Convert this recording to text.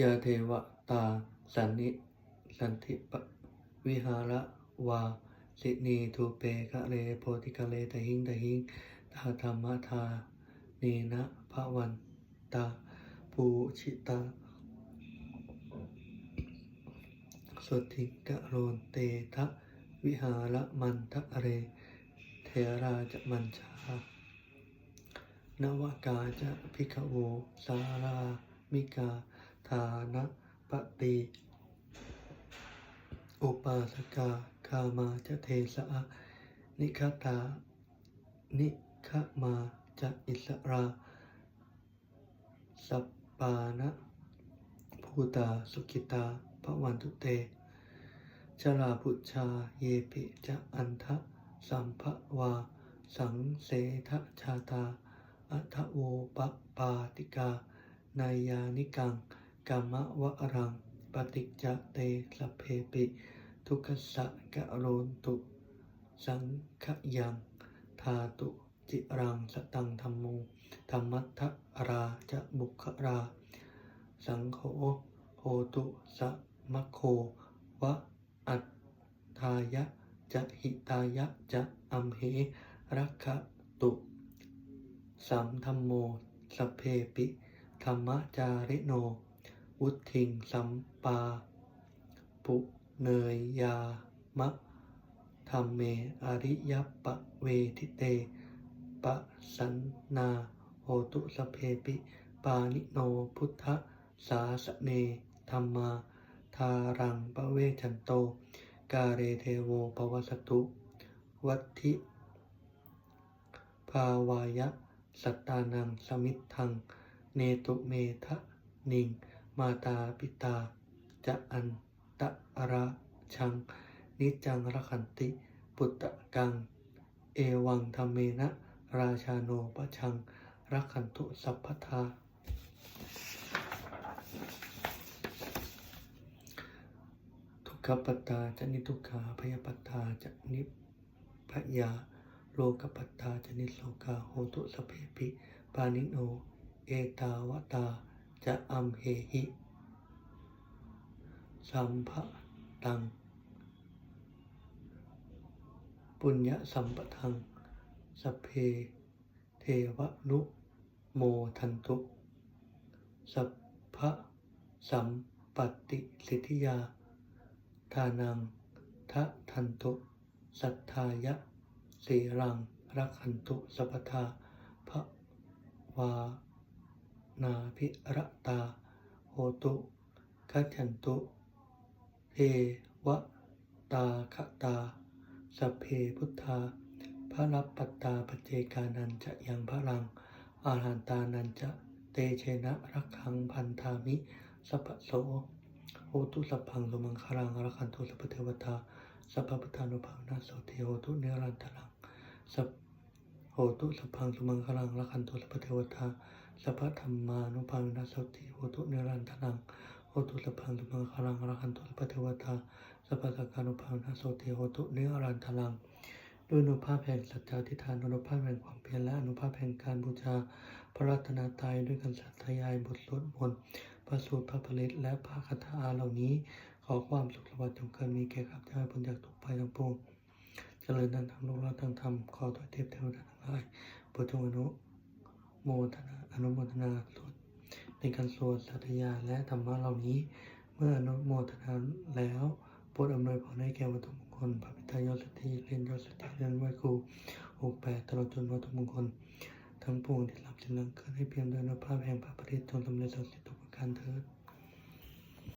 ยาเทวตาสันนิสันติปวิหารวาสินีทูเปคะเลโพธิคะเลตหิงตหิงตาธรรมทาเนนะภะวันตาปูชิตาสุทิกะโรนเตทะวิหารมันทะเรเทราจะมัญชานวากาจะพิกโวสารามิกา ทานะปฏิอุปาสกาคามาจะเทสะนิคตา นิคมาจะอิสราสัปปานะภูตาสุขิตาพระวันตุเตชลาพุชาเยปิจะอันทะสัมภวา สังเสทชาตาอัทโวปปาติกา นายานิกัง กามะวะรัง ปฏิจจเตสเพปิ ทุกขสะกะโรนตุ สังขยัง ทาตุจิรังสตังธรรมโมธรรมัทราจะบุครา สังโฆโหตุสะมะโควะอัตทายะจะหิตายะจะอัมเหรักขตุสัมธรรมโมสเพปิธรรมจาริโน วุทิงสัมปา ปุเนยยามะธรรมเมอริยปะเวทิเตปะสันนาโหตุสเพปิปานิโนพุทธสาสเนธรรมาทารังปะเวชันโต กาเรเทโวปวสตุ วัติภาวายะ สัตตานังสมิทธัง เนตุเมทะนิง มาตาปิตา จะอันตะระชัง นิจังระขันติ ปุตตะกัง เอวังธรรมเมนะ ราชาโนปะชังรักขันตุสัพพทา ทุกขปัตตาจะนิทุกขาพยปัตตาจะนิพยา โลกปัตตาจะนิโลกาโหตุสเพปิปานิโน เอตาวตา จะอัมเหหิสัมภะตัง ปุญญสัมปทังสพเพ เทวนุโมทันตุสัพพะสัมปติสิทธิยา ทานังทะทันตุสัทธายะสีรังรักขันตุสัพพทาภะวา นาภิรตา โหตุคัจฉันตุ เทวตาคตาสัพเพพุทธาพระรับปัตตาปเจกานันจะยังพระรัง อาหันตานันจะเตเชนะรักขังพันธามิสัพโสโหตุสัพพังสมังคลังรักขันตุสัพเทวตาสัพพปทานุภานาโสเทโหตุเนรันตรังสัพโหตุสัพพังสมังคลังรักขันตุสัพเทวตา สัพพธรรมานุภานาโสติโหตุเนรันตรังโหตุสัพพังสุมังคลังรักขันตุสัพพเทวตาสัพพสักการุภานาโสติโหตุเนรันตรังด้วยอนุภาพแห่งสัจจาธิฐานอนุภาพแห่งความเพียรและอนุภาพแห่งการบูชาพระรัตนตรัยด้วยการสัตยายบทสวดมนต์พระสูตรพระผลิตและพระคาถาเหล่านี้ ขอความสุขสวัสดิ์จงเกิดมีแก่ข้าพเจ้าพ้นจากทุกภัยทั้งปวงเจริญดังทางโลกและทางธรรมขอตัวเทพเทวดาทั้งหลายโปรดจงอนุ โมทนาอนุโมทนาสวดในการสวดสัตยาและธรรมะเหล่านี้ เมื่ออนุโมทนาแล้วโปรดอำนวยพรให้แก่วัตถุมงคลพระพิทายศสติเรียนยศสติเรียนไหวครูหกแปดตลอดจนวัตถุมงคล ทั้งปวงที่รับสิ่งนั้นเกิดให้เพียงด้วยนภาพแห่งพระปริตจนสำเร็จสักดิ์สิทธิ์ทุกประการเถิด